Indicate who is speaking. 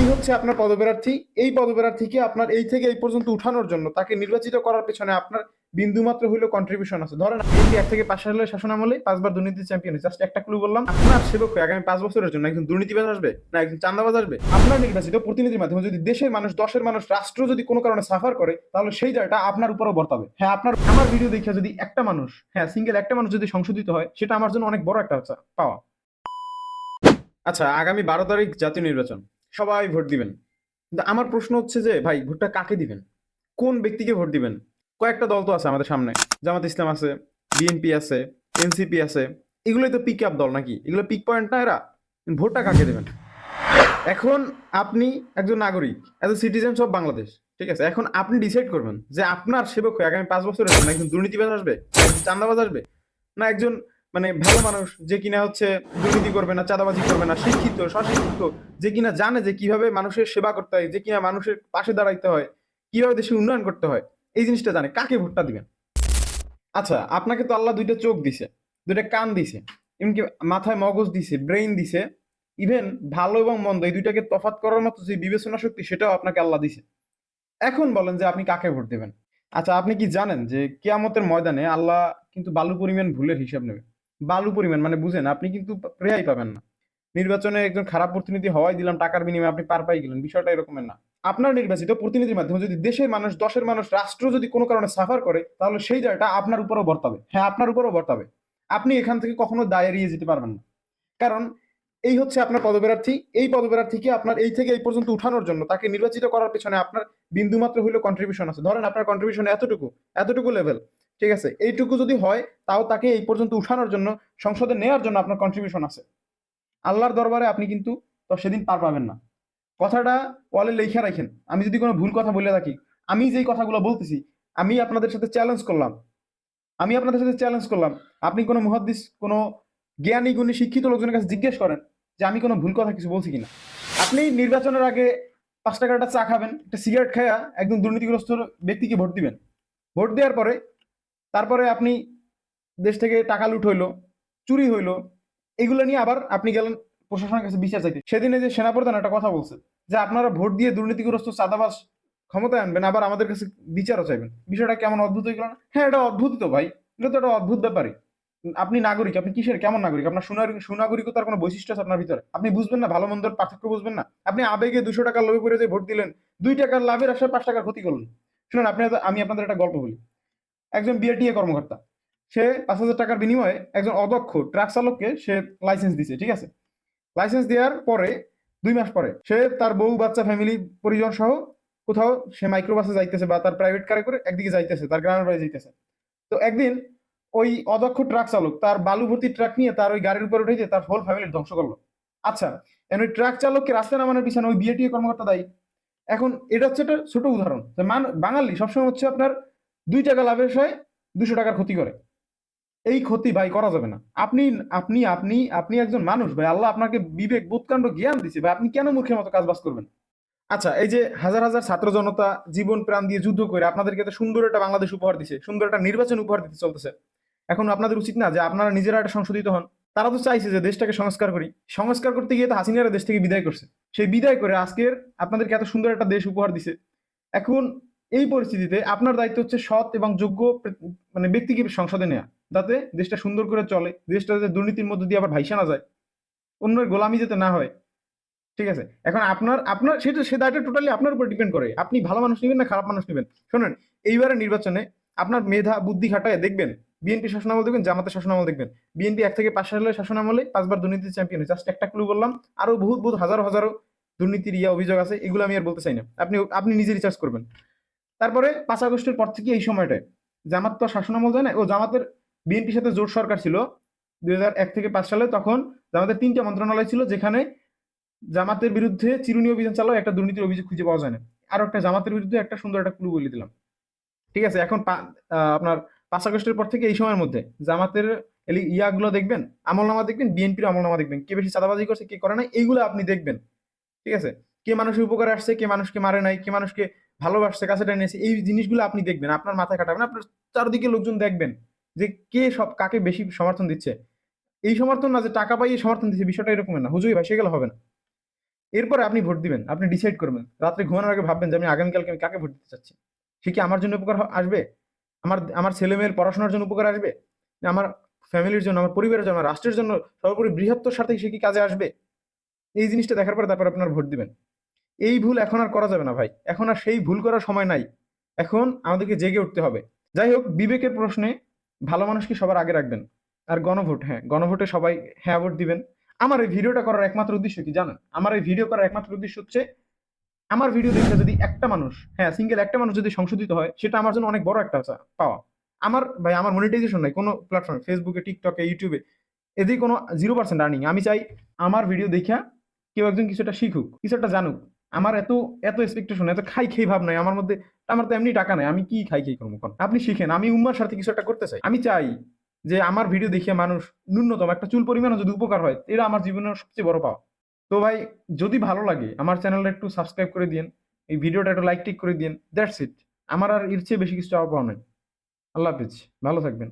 Speaker 1: এই হচ্ছে আপনার পদপ্রার্থী। এই পদপ্রার্থীকে আপনার এই থেকে এই পর্যন্ত উঠানোর জন্য তাকে নির্বাচিত করার পেছনে আপনার বিন্দুমাত্র হইলেও কন্ট্রিবিউশন আছে। ধরেন আপনি এক থেকে পাঁচ সালের শাসন আমলে পাঁচবার দুর্নীতি চ্যাম্পিয়ন জাস্ট একটা ক্লু বললাম, আপনার সেবক আগামী পাঁচ বছরের জন্য একজন দুর্নীতিবাজ আসবে না, একজন চান্দাবাজ আসবে। আপনার নির্বাচিত প্রতিনিধির মাধ্যমে যদি দেশের মানুষ, দশের মানুষ, রাষ্ট্র যদি কোনো কারণে সাফার করে, তাহলে সেই জায়গাটা আপনার উপরও বর্তাবে। হ্যাঁ আপনার আমার ভিডিও দেখে যদি একটা মানুষ হ্যাঁ সিঙ্গেল একটা মানুষ যদি সংশোধিত হয়, সেটা আমার জন্য অনেক বড় একটা পাওয়া। আচ্ছা আগামী বারো তারিখ জাতীয় নির্বাচন। সবাই ভোট দিবেন। কিন্তু আমার প্রশ্ন হচ্ছে যে, ভাই, ভোটটা কাকে দিবেন? কোন ব্যক্তিকে ভোট দিবেন? কয়েকটা দল তো আছে আমাদের সামনে। জামাত ইসলাম আছে, বিএনপি আছে, এনসিপি আছে। এগুলোই তো পিক আপ দল নাকি? এগুলো পিক পয়েন্ট না এরা? ভোটটা কাকে দেবেন? এখন আপনি একজন নাগরিক as a citizen of Bangladesh ঠিক আছে? এখন আপনি ডিসাইড করবেন যে আপনার সেবক হয়ে আগামী পাঁচ জন্য একজন দুর্নীতিবাজ আসবে চান্দাবাজ আসবে, না একজন মানে ভালো মানুষ যে কিনা হচ্ছে দুর্নীতি করবে না, চাঁদাবাজি করবে না, শিক্ষিত, সশিক্ষিত, যে কিনা জানে যে কীভাবে মানুষের সেবা করতে হয়, যে কিনা মানুষের পাশে দাঁড়াইতে হয়, কীভাবে দেশের উন্নয়ন করতে হয়, এই জিনিসটা জানে। কাকে ভোটটা দিবেন? আচ্ছা আপনাকে তো আল্লাহ দুইটা চোখ দিছে, দুইটা কান দিছে, এমনকি মাথায় মগজ দিছে, ব্রেইন দিছে, ইভেন ভালো এবং মন্দ, এই দুইটাকে তফাৎ করার মতো যে বিবেচনা শক্তি, সেটাও আপনাকে আল্লাহ দিছে। এখন বলেন যে আপনি কাকে ভোট দেবেন? আচ্ছা আপনি কি জানেন যে কেয়ামতের ময়দানে আল্লাহ কিন্তু বালু পরিমাণ ভুলের হিসাব নেবে? বালু পরিমাণ মানে বুঝেন, আপনি কিন্তু রেহাই পাবেন না। নির্বাচনে একজন খারাপ প্রতিনিধি হওয়াই দিলাম টাকার বিনিময়ে আপনি পার পাই গেলেন, বিষয়টা এরকমের না। আপনার নির্বাচিত প্রতিনিধির মাধ্যমে যদি দেশের মানুষ, দশের মানুষ, রাষ্ট্র যদি কোনো কারণে সাফার করে, তাহলে সেই জায়গাটা আপনার উপরও বর্তাবে। হ্যাঁ আপনার উপরও বর্তাবে। আপনি এখান থেকে কখনো দায় এড়িয়ে যেতে পারবেন না। কারণ এই হচ্ছে আপনার পদপ্রার্থী, এই পদপ্রার্থীকে আপনার এই থেকে এই পর্যন্ত উঠানোর জন্য, তাকে নির্বাচিত করার পেছনে আপনার বিন্দুমাত্র হইলেও কন্ট্রিবিউশন আছে। ধরেন আপনার কন্ট্রিবিউশন এতটুকু এতটুকু লেভেল ঠিক আছে? এইটুকু যদি হয়, তাও তাকে এই পর্যন্ত উঠানোর জন্য, সংসদে নেওয়ার জন্য আপনার কন্ট্রিবিউশন আছে। আল্লাহর দরবারে আপনি কিন্তু তো সেদিন পার পাবেন না। কথাটা ওয়ালে লেখা রাখেন। আমি যদি কোনো ভুল কথা বলে থাকি, আমি যেই কথাগুলো বলতেছি, আমি আপনাদের সাথে চ্যালেঞ্জ করলাম। আমি আপনাদের সাথে চ্যালেঞ্জ করলাম। আপনি কোনো মুহাদ্দিস, কোনো জ্ঞানী, গুণী, শিক্ষিত লোকজনের কাছে জিজ্ঞেস করেন যে আমি কোনো ভুল কথা কিছু বলছি কিনা। আপনি নির্বাচনের আগে পাঁচ টাকার একটা চা খাবেন, একটা সিগারেট খায়া একদম দুর্নীতিগ্রস্ত ব্যক্তিকে ভোট দিবেন। ভোট দেওয়ার পরে তারপরে আপনি দেশ থেকে টাকা লুট হইল, চুরি হইল, এগুলো নিয়ে আবার আপনি গেলেন প্রশাসনের কাছে বিচার চাইতে। সেদিনে যে সেনাপ্রধান একটা কথা বলছে, যে আপনারা ভোট দিয়ে দুর্নীতিগ্রস্ত চাঁদাবাস ক্ষমতায় আনবেন, আবার আমাদের কাছে বিচারও চাইবেন। বিষয়টা কেমন অদ্ভুত হয়ে গেল না? হ্যাঁ এটা অদ্ভুত তো ভাই, এটা তো একটা অদ্ভুত ব্যাপারই। আপনি নাগরিক, আপনি কিসের, কেমন নাগরিক? আপনার সুনাগরিক সুনাগরিকতার কোনো বৈশিষ্ট্য আছে আপনার ভিতরে? আপনি বুঝবেন না, ভালো মন্দর পার্থক্য বুঝবেন না? আপনি আবেগে দুশো টাকার লোভে করে যে ভোট দিলেন, দুই টাকার লাভের আশায় পাঁচ টাকার ক্ষতি করলেন। শুনুন, আপনি আমি আপনাদের একটা গল্প বলি। একজন বিআরটিএ কর্মকর্তা। সে পাঁচ হাজার টাকার বিনিময়ে একজন অদক্ষ ট্রাক চালককে সে লাইসেন্স দিছে, ঠিক আছে? লাইসেন্স দেওয়ার পরে, দুই মাস পরে, সে তার বউ, বাচ্চা ফ্যামিলি পরিজন সহ কোথাও সে মাইক্রোবাসে যাইতেছে বা তার প্রাইভেট কারে করে একদিকে যাইতেছে, তার গ্রামের বাড়ি যাইতেছে। তো একদিন ওই অদক্ষ ট্রাক চালক তার বালু ভর্তি ট্রাক নিয়ে তার ওই গাড়ির উপর উঠে যে তার হোল ফ্যামিলি ধ্বংস করল। আচ্ছা এখন ওই ট্রাক চালককে রাস্তায় নামানোর পিছনে ওই বিএটিএ কর্মকর্তা দায়ী। এখন এটা হচ্ছে একটা ছোট উদাহরণ। বাঙালি সবসময় হচ্ছে আপনার দুই টাকা লাভের বিষয়ে দুশো টাকার ক্ষতি করে। এই ক্ষতি ভাই করা যাবে না। আপনি আপনি আপনি আপনি একজন মানুষ ভাই, আল্লাহ আপনাকে বিবেক, বোধকাণ্ড, জ্ঞান দিছে ভাই, আপনি কেন মুখের মতো কাজ বাস করবেন? আচ্ছা এই যে হাজার হাজার ছাত্র জনতা জীবন প্রাণ দিয়ে যুদ্ধ করে আপনাদেরকে এত সুন্দর একটা বাংলাদেশ উপহার দিছে, সুন্দর একটা নির্বাচন উপহার দিতে চলতেছে। এখন আপনাদের উচিত না যে আপনারা নিজেরা একটা সংশোধিত হন। তারা তো চাইছে যে দেশটাকে সংস্কার করি। সংস্কার করতে গিয়ে তো হাসিনারা দেশ থেকে বিদায় করছে। সেই বিদায় করে আজকের আপনাদেরকে এত সুন্দর একটা দেশ উপহার দিছে। এখন এই পরিস্থিতিতে আপনার দায়িত্ব হচ্ছে সৎ এবং যোগ্য মানে ব্যক্তিকে সংসদে নেওয়া যাতে দেশটা সুন্দর করে চলে, দেশটা যাতে দুর্নীতির মধ্যে দিয়ে আবার ভাইসা না যায়, অন্যের গোলামি যাতে না হয়, ঠিক আছে? এখন আপনার আপনার, সেটা, সে দায়িত্ব টোটালি আপনার উপর ডিপেন্ড করে। আপনি ভালো মানুষ নেবেন না খারাপ মানুষ নেবেন? শোনেন এইবারে নির্বাচনে আপনার মেধা, বুদ্ধি খাটায় দেখবেন, বিএনপি শাসনামল দেখবেন, জামাতের শাসনামল দেখবেন। বিএনপি এক থেকে পাঁচ সালের শাসনামলে পাঁচবার দুর্নীতির চ্যাম্পিয়ন জাস্ট একটা ক্লু বললাম, আরও বহুত বহুত হাজারো হাজারো দুর্নীতির ইয়া অভিযোগ আছে, এগুলো আমি আর বলতে চাই না। আপনি আপনি নিজে রিসার্চ করবেন। তারপরে পাঁচ আগস্টের পর থেকে এই সময়টায় জামাত তো শাসনামল যায় না ও জামাতের বিএনপির সাথে জোট সরকার ছিল দুই থেকে পাঁচ সালে, তখন জামাতের তিনটা মন্ত্রণালয় ছিল যেখানে জামাতের বিরুদ্ধে চিরুনি অভিযান চালাও একটা দুর্নীতির অভিযোগ খুঁজে পাওয়া যায় না। আর একটা জামাতের বিরুদ্ধে একটা সুন্দর একটা ক্লু বলে দিলাম। ঠিক আছে, এখন আপনার পাঁচ আগস্টের পর থেকে এই সময়ের মধ্যে জামাতের ইয়াগুলো দেখবেন, আমলনামা দেখবেন, বিএনপির আমলনামা দেখবেন। কে বেশি চাঁদাবাজি করছে, কে করে নাই, এইগুলো আপনি দেখবেন। ঠিক আছে কে মানুষের উপকারে আসছে, কে মানুষকে মারে নাই, কে মানুষকে ভালোবাসছে কাছে টেনেছে এই জিনিসগুলো আপনি দেখবেন, আপনার মাথায় কাটাবেন আপনার চারদিকে লোকজন দেখবেন যে কে সব কাকে বেশি সমর্থন দিচ্ছে। এই সমর্থন না যে টাকা পাইয়ে সমর্থন দিচ্ছে, বিষয়টা এরকম না। হুজুই ভাই সেগুলো হবে না। এরপরে আপনি ভোট দিবেন, আপনি ডিসাইড করবেন। রাত্রে ঘুমানোর আগে ভাববেন যে আমি আগামীকালকে আমি কাকে ভোট দিতে চাচ্ছি? সে কি আমার জন্য উপকার আসবে? আমার আমার ছেলে মেয়ের পড়াশোনার জন্য উপকার আসবে? আমার ফ্যামিলির জন্য, আমার পরিবারের জন্য রাষ্ট্রের জন্য সর্বোপরি বৃহত্তর স্বার্থে সে কি কাজে আসবে? এই জিনিসটা দেখার পরে তারপর আপনার ভোট দিবেন। এই ভুল এখন আর করা যাবে না ভাই। এখন আর সেই ভুল করার সময় নাই। এখন আমাদেরকে জেগে উঠতে হবে। যাই হোক, বিবেকের প্রশ্নে ভালো মানুষকে সবার আগে রাখবেন? আর গণভোট হ্যাঁ গণভোটে সবাই হ্যাঁ ভোট দিবেন। আমার এই ভিডিওটা করার একমাত্র উদ্দেশ্য কি জানেন? আমার এই ভিডিও করার একমাত্র উদ্দেশ্য হচ্ছে, আমার ভিডিও দেখে যদি একটা মানুষ হ্যাঁ সিঙ্গেল একটা মানুষ যদি সংশোধিত হয়, সেটা আমার জন্য অনেক বড় একটা পাওয়া। আমার, ভাই, আমার মনিটাইজেশন নাই। কোনো প্ল্যাটফর্মে ফেসবুকে টিকটকে ইউটিউবে এদের কোনো জিরো পার্সেন্ট আর্নিং আমি চাই আমার ভিডিও দেখা কেউ একজন কিছু একটা শিখুক, কিছু একটা জানুক। আমার এত এত এক্সপেকটেশন এত খাই খেই ভাব নাই। আমার মধ্যে, আমার তো এমনি টাকা নাই। আমি কি খাই খেই করব কোন? আপনি শিখেন। আমি উম্মার সাথে কিছু একটা করতে চাই। আমি চাই যে আমার ভিডিও দেখে মানুষ ন্যূনতম একটা চুল পরিমাণও যদি উপকার হয়, এটা আমার জীবনের সবচেয়ে বড় পাওয়া। তো ভাই, যদি ভালো লাগে, আমার চ্যানেলটা একটু সাবস্ক্রাইব করে দিন এই ভিডিওটা একটু লাইক টিক করে দিন দ্যাটস ইট আমার আর এর চেয়ে বেশি কিছু চাওয়া পাওয়া নাই। আল্লাহ হাফিজ। ভালো থাকবেন।